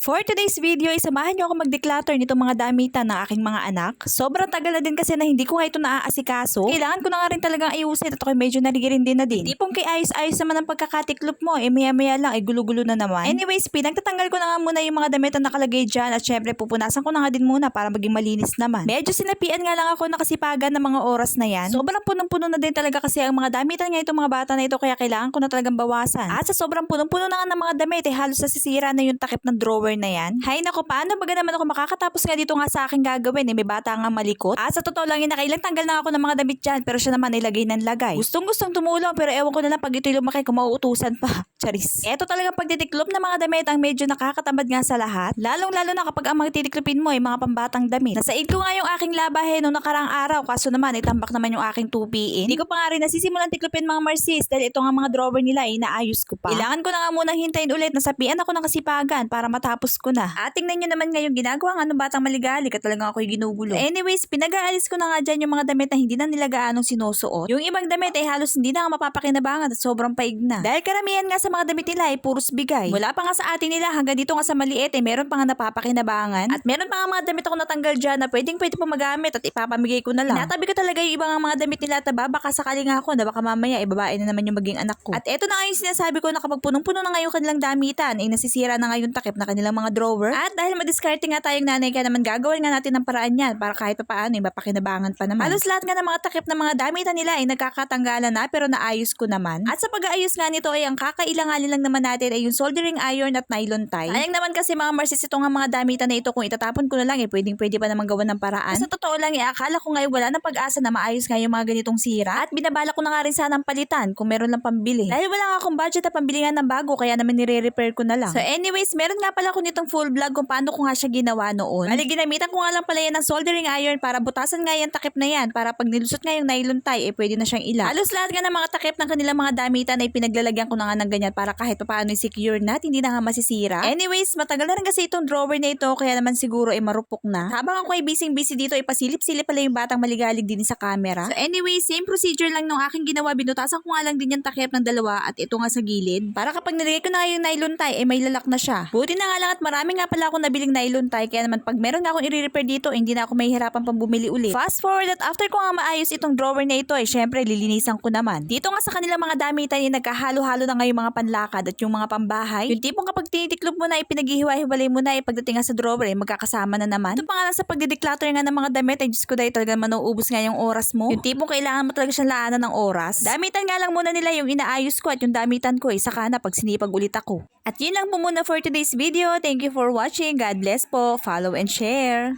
For today's video, isamahan niyo ako mag-declutter nitong mga damitan ng aking mga anak. Sobrang tagal na din kasi na hindi ko nga ito naaasikaso. Kailangan ko na nga rin talagang ayusin at ako'y medyo narigirin din na din. Di pong kay ayos-ayos naman ang pagkakatiklop mo, eh maya-maya lang, eh gulo-gulo na naman. Anyways, pinagtatanggal ko na nga muna yung mga damit na nakalagay dyan at syempre pupunasan ko na nga din muna para maging malinis naman. Medyo sinapian nga lang ako nakasipagan ng mga oras na yan. Sobrang punong-puno na din talaga kasi ang mga damitan nga itong mga bata na ito kaya kailangan ko na talagang bawasan. At sa sobrang punong-puno na nga ng mga damit, eh halos nasisira na yung takip ng drawer na yan. Hay nako, paano ba naman ako makakatapos nga dito nga sa aking gagawin? Eh, may bata nga malikot. At sa totoo lang yun, nakailang tanggal na ako ng mga damit dyan, pero siya naman ilagay ng lagay. Gustong gustong tumulong, pero ewan ko na lang pag ito'y lumaki, kung mauutusan pa. Charis. Eto talagang pagtitiklop ng mga damit ang medyo nakakatamad nga sa lahat. Lalong lalo na kapag ang mga titiklopin mo ay mga pambatang damit. Nasaid ko nga yung aking labahe noong nakarang araw, kaso naman itambak naman yung aking 2PN. Hindi ko pa nga rin nasisimulan tiklopin mga Marcis dahil ito nga mga drawer nila ay inaayos ko pa. Kailangan ko na nga munang hintayin ulit na sapian ako ng kasipagan para matapos ko na. At tingnan nyo naman ngayong ginagawa ng anong batang maligali at talagang ako'y ginugulo. Anyways, pinag-aalis ko na nga dyan yung mga damit na hindi na nila gaanong sinusuot. Yung ibang damit ay halos hindi na nga mapapakinabangan at sobrang paig na. Dahil karamihan nga sa mga damit nila ay puros bigay. Wala pa nga sa atin nila hanggang dito nga sa maliit eh meron pa nga napapakinabangan. At meron pa nga mga damit ako natanggal dyan na pwedeng pwede pa magamit at ipapamigay ko na lang. Natabi ko talaga yung ibang mga damit nila at baka sakali nga ako na baka mamaya ibabae na naman yung maging anak ko. At eto na nga yung sinasabi ko na kapag punong-puno na nga yung kanilang damitan ay nasisira na nga yung takip na kanilang mga drawer. At dahil madiskarte nga tayong nanay kaya naman gagawin nga natin ng paraan yan para kahit pa paano ay mapakinabangan pa naman. Halos lahat nga ng mga takip ng mga damitan nila ay nagkakatanggalan na pero naayos ko naman. At sa pag-aayos nga nito ay ang kakailanganin lang naman natin ay yung soldering iron at nylon tie. Sayang naman kasi mga marsis ito nga mga damitan na ito kung itatapon ko na lang eh pwedeng pwede pa naman gawa ng paraan. Sa totoo lang eh akala ko ngayon wala na pag-asa na maayos nga yung mga ganitong sira at binabala ko na nga rin sanang palitan kung meron lang pambili. Dahil wala nga akong budget na pambili nga ng bago kaya naman nire-repair ko na lang. So anyways, meron nga pala ko nitong full vlog kung paano ko nga siya ginawa noon. Bali ginamitan ko nga lang pala yan ng soldering iron para butasan nga yung takip na yan para pag nilusot nga yung nylon tie eh pwede na siyang ila. Halos lahat nga ng mga takip ng kanilang mga damitan ay pinaglalagyan ko na nga ng ganyan para kahit paano secure na at hindi na nga masisira. Anyways, matagal na rin kasi itong drawer na ito kaya naman siguro ay marupok na. Habang ako ay busy-busy dito ay pasilip-silip pala yung batang maligalig din sa camera. So anyways, same procedure lang nung aking ginawa. Binutasan ko nga lang din yung takip ng dalawa at ito nga sa gilid. Para kapag nilagay ko na yung nylon tie, ay may lalak na siya. Buti na nga lang at marami nga pala akong nabiling nylon tie kaya naman pag meron nga akong i-repair dito, hindi na ako mahihirapan pang bumili ulit. Fast forward at after ko nga maayos itong drawer na ito, ay syempre lilinisan ko naman. Dito nga sa kanilang mga damitan ay nagkahalo-halo na nga mga panlakad at yung mga pambahay. Yung tipong kapag tinitiklop mo na, ipinaghihiwa-hiwalay mo na, ipagdating nga sa drawer, ay magkakasama na naman. Ito pa nga lang sa pagdideclutter nga ng mga damit, ay Diyos ko dahil talaga manuubos nga yung oras mo. Yung tipong kailangan mo talaga siyang laanan ng oras. Damitan nga lang muna nila yung inaayos ko at yung damitan ko, ay saka na pag sinipag ulit ako. At yun lang po muna for today's video. Thank you for watching. God bless po. Follow and share.